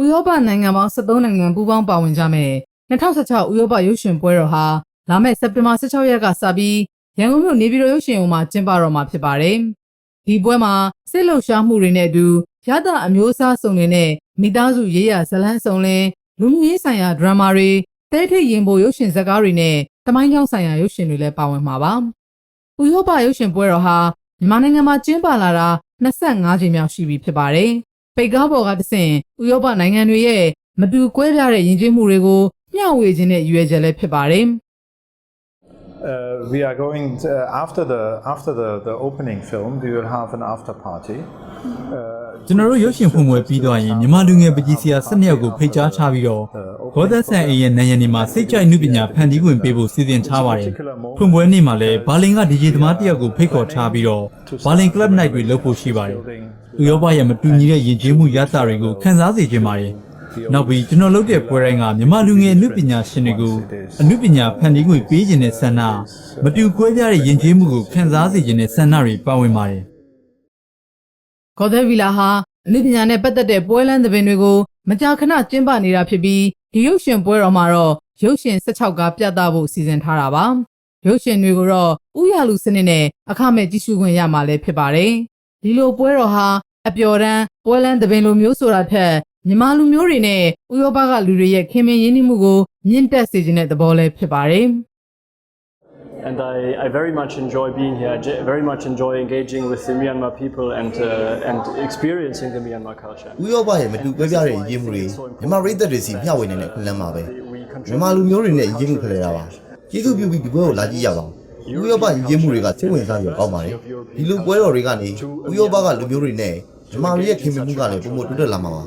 ဥရောပနိုင်ငံပေါင်း73နိုင်ငံပူးပေါင်းပါဝင်ကြမယ်2016ဥရောပရုပ်ရှင်ပွဲတော်ဟာလာမယ့်စက်တင်ဘာ16ရက်ကစပြီးရန်ကုန်မြို့နေပြည်တော်ရုပ်ရှင်ရုံမှာကျင်းပတော့မှာဖြစ်ပါတယ်။ဒီပွဲမှာစစ်လှုပ်ရှားမှုတွေနဲ့အတူရသအမျိုးအစားစုံတွေနဲ့မိသားစုရေးရာဇလန်းစုံလင်လူမှုရေးဆိုင်ရာဒရမာတွေတဲထိတ်ရင်ပိုရုပ်ရှင်ဇာတ်ကားတွေနဲ့တမိုင်းကြောင်းဆိုင်ရာရုပ်ရှင်တွေလည်းပါဝင်မှာပါ။ဥရောပရုပ်ရှင်ပွဲတော်ဟာမြန်မာနိုင်ငံမှာကျင်းပလာတာ25ကြိမ်မြောက်ရှိပြီဖြစ်ပါတယ်။ ပိတ်ကားပေါ်ကတဆင့်ဥရောပနိုင်ငံတွေရဲ့မတူကွဲပြားတဲ့ယဉ်ကျေးမှုတွေကိုမျှဝေခြင်းနဲ့ရည်ရွယ်ချက်လည်းဖြစ်ပါတယ်။ Uh, we are going to, after the after the, the opening film. We will have an after party. Uh, ကျွန်တော်တို့ရုပ်ရှင်ဖွင့်ပွဲပြီးသွားရင်မြန်မာလူငယ်ပကြီးစရာ၁၂ယောက်ကိုဖိတ်ကြားထားပြီးတော့ဂေါ်သက်ဆန်အေးရဲ့နိုင်ရန်ဒီမှာစိတ်ကြိုက်နုပညာဖန်တီးခွင့်ပေးဖို့စီစဉ်ထားပါတယ်။ဖွင့်ပွဲနေ့မှာလည်းဘာလင်ကဒီဂျေသမားတစ်ယောက်ကိုဖိတ်ခေါ်ထားပြီးတော့ဘာလင်ကလပ်နိုင်တွေလုပ်ဖို့ရှိပါတယ်။ဥရောပရဲ့မတူညီတဲ့ယဉ်ကျေးမှုရသတွေကိုခန်းစားစေခြင်းပါတယ်။နောက်ပြီးကျွန်တော်လုပ်တဲ့ပွဲတိုင်းကမြန်မာလူငယ်အနုပညာရှင်တွေကိုအနုပညာဖန်တီးခွင့်ပေးခြင်းနဲ့ဆန္ဒမတူကွဲပြားတဲ့ယဉ်ကျေးမှုကိုခန်းစားစေခြင်းနဲ့ဆန္ဒတွေပါဝင်ပါတယ်။ ဂေါ်သဲဗီလာဟာအနုပညာနဲ့ပတ်သက်တဲ့ပွဲလမ်းသဘင်တွေကိုမကြာခဏကျင်းပနေတာဖြစ်ပြီးဒီရုပ်ရှင်ပွဲတော်မှာတော့ရုပ်ရှင်16ကားပြသဖို့စီစဉ်ထားတာပါရုပ်ရှင်တွေကိုတော့ဥရလူစနစ်နဲ့အခမဲ့ကြည့်ရှုခွင့်ရမှာလည်းဖြစ်ပါတယ်ဒီလိုပွဲတော်ဟာအပျော်တမ်းပွဲလမ်းသဘင်လိုမျိုးဆိုတာထက်မြန်မာလူမျိုးတွေနဲ့ဥရောပကလူတွေရဲ့ခင်မင်ရင်းနှီးမှုကိုမြင့်တက်စေခြင်းတဲ့သဘောလည်းဖြစ်ပါတယ် And I, I very much enjoy being here. I j- very much enjoy engaging with the Myanmar people and uh, and experiencing the Myanmar culture. ဥရောပရဲ့မတူကွဲပြားတဲ့ရင်းမှုတွေမြန်မာရိသက်တွေစီမျှဝေနိုင်တဲ့ခွင့်လန်းပါပဲမြန်မာလူမျိုးတွေနဲ့ရင်းမှုဖလှယ်တာပါကျေးဇူးပြုပြီးဒီပွဲကိုလာကြည့်ရပါဦးဥရောပရင်းမှုတွေကစိတ်ဝင်စားရကောင်းပါတယ်ဒီလိုပွဲတော်တွေကနေဥရောပကလူမျိုးတွေနဲ့မြန်မာတွေရဲ့ခင်မင်မှုကလည်းပုံမတိုးတက်လာမှာပါ